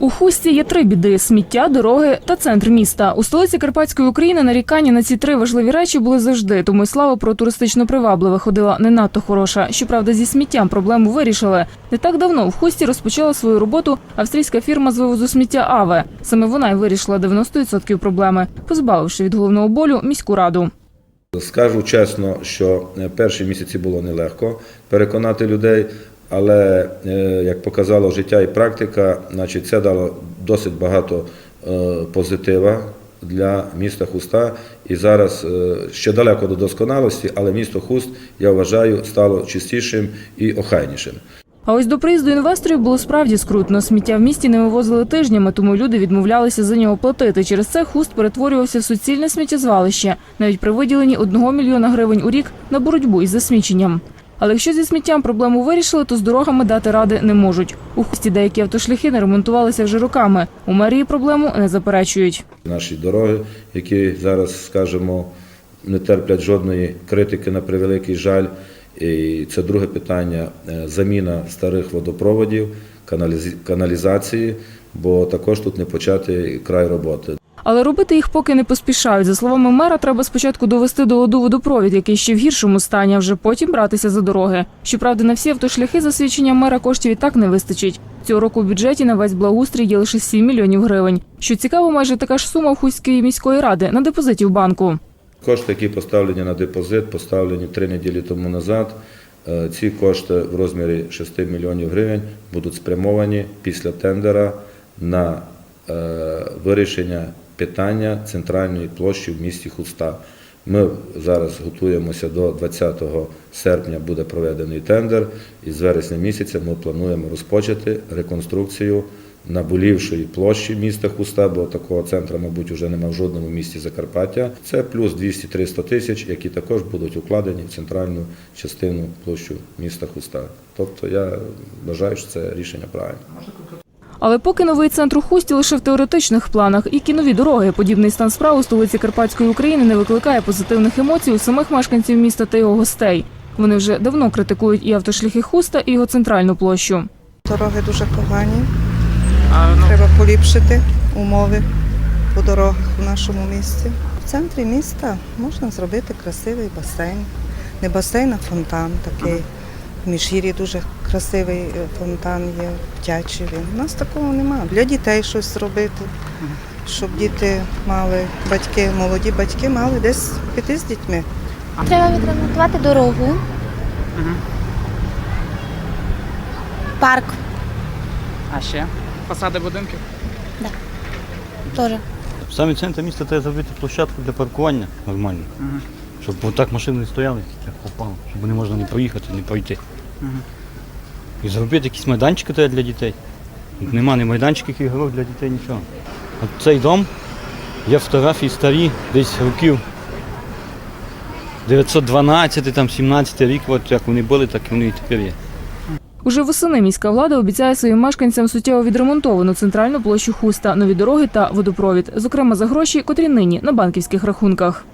У хусті є три біди: сміття, дороги та центр міста. У столиці Карпатської України нарікання на ці три важливі речі були завжди. Тому й слава про туристично привабливе ходила не надто хороша. Щоправда, зі сміттям проблему вирішили. Не так давно в хусті розпочала свою роботу австрійська фірма з вивозу сміття Аве. Саме вона й вирішила 90% проблеми, позбавивши від головного болю міську раду. Скажу чесно, що е, перші місяці було нелегко переконати людей, але е, як показало життя і практика, значить це дало досить багато е, позитива для міста Хуста. І зараз е, ще далеко до досконалості, але місто Хуст, я вважаю, стало чистішим і охайнішим. А ось до приїзду інвесторів було справді скрутно. Сміття в місті не вивозили тижнями, тому люди відмовлялися за нього платити. Через це хуст перетворювався в суцільне сміттєзвалище, навіть при виділенні 1 мільйона гривень у рік на боротьбу із засміченням. Але якщо зі сміттям проблему вирішили, то з дорогами дати ради не можуть. У хусті деякі автошляхи не ремонтувалися вже роками. У мерії проблему не заперечують. Наші дороги, які зараз, скажімо, не терплять жодної критики на превеликий жаль. І це друге питання е, заміна старих водопроводів, каналізації, бо також тут не почати край роботи. Але робити їх поки не поспішають. За словами мера, треба спочатку довести до ладу водопровід, який ще в гіршому стані, а вже потім братися за дороги. Щоправда, на всі автошляхи за свідченням мера коштів і так не вистачить. Цього року в бюджеті на весь благоустрій є лише 7 мільйонів гривень. Що цікаво, майже така ж сума в Хуської міської ради на депозиті в банку. Кошти, які поставлені на депозит, поставлені три неділі тому назад. Е, Ці кошти в розмірі 6 мільйонів гривень будуть спрямовані після тендера на е, вирішення питання центральної площі в місті Хуста. Ми зараз готуємося до 20 серпня буде проведений тендер, і з вересня місяця ми плануємо розпочати реконструкцію наболівшої площі міста Хуста, бо такого центру, мабуть, вже немає в жодному місті Закарпаття. Це плюс 200-300 тисяч, які також будуть укладені в центральну частину площу міста Хуста. Тобто я вважаю, що це рішення правильне. Але поки новий центр у Хусті лише в теоретичних планах, і кінові дороги. Подібний стан справ у столиці Карпатської України не викликає позитивних емоцій у самих мешканців міста та його гостей. Вони вже давно критикують і автошляхи Хуста, і його центральну площу. Дороги дуже погані. Треба поліпшити умови по дорогах у нашому місті. В центрі міста можна зробити красивий басейн. Не басейн, а фонтан такий. В Міжгір'ї дуже красивий е, фонтан є, дитячий він. У нас такого немає. Для дітей щось зробити, щоб діти мали батьки, молоді батьки мали десь піти з дітьми. Треба відремонтувати дорогу. Парк А ще фасади будинків. теж. В центр міста треба зробити площадку для паркування нормально. Щоб отак машини не стояли, як попало, щоб не можна не проїхати, не пройти. Мгм. І зробити якісь майданчики для дітей. Тут Нема ні майданчиків ігрових для дітей, нічого. От цей дом, є фотографії старі, десь років 912, там 17 рік, от як вони були, так і вони і тепер є. Уже восени міська влада обіцяє своїм мешканцям суттєво відремонтовану центральну площу Хуста, нові дороги та водопровід, зокрема за гроші, котрі нині на банківських рахунках.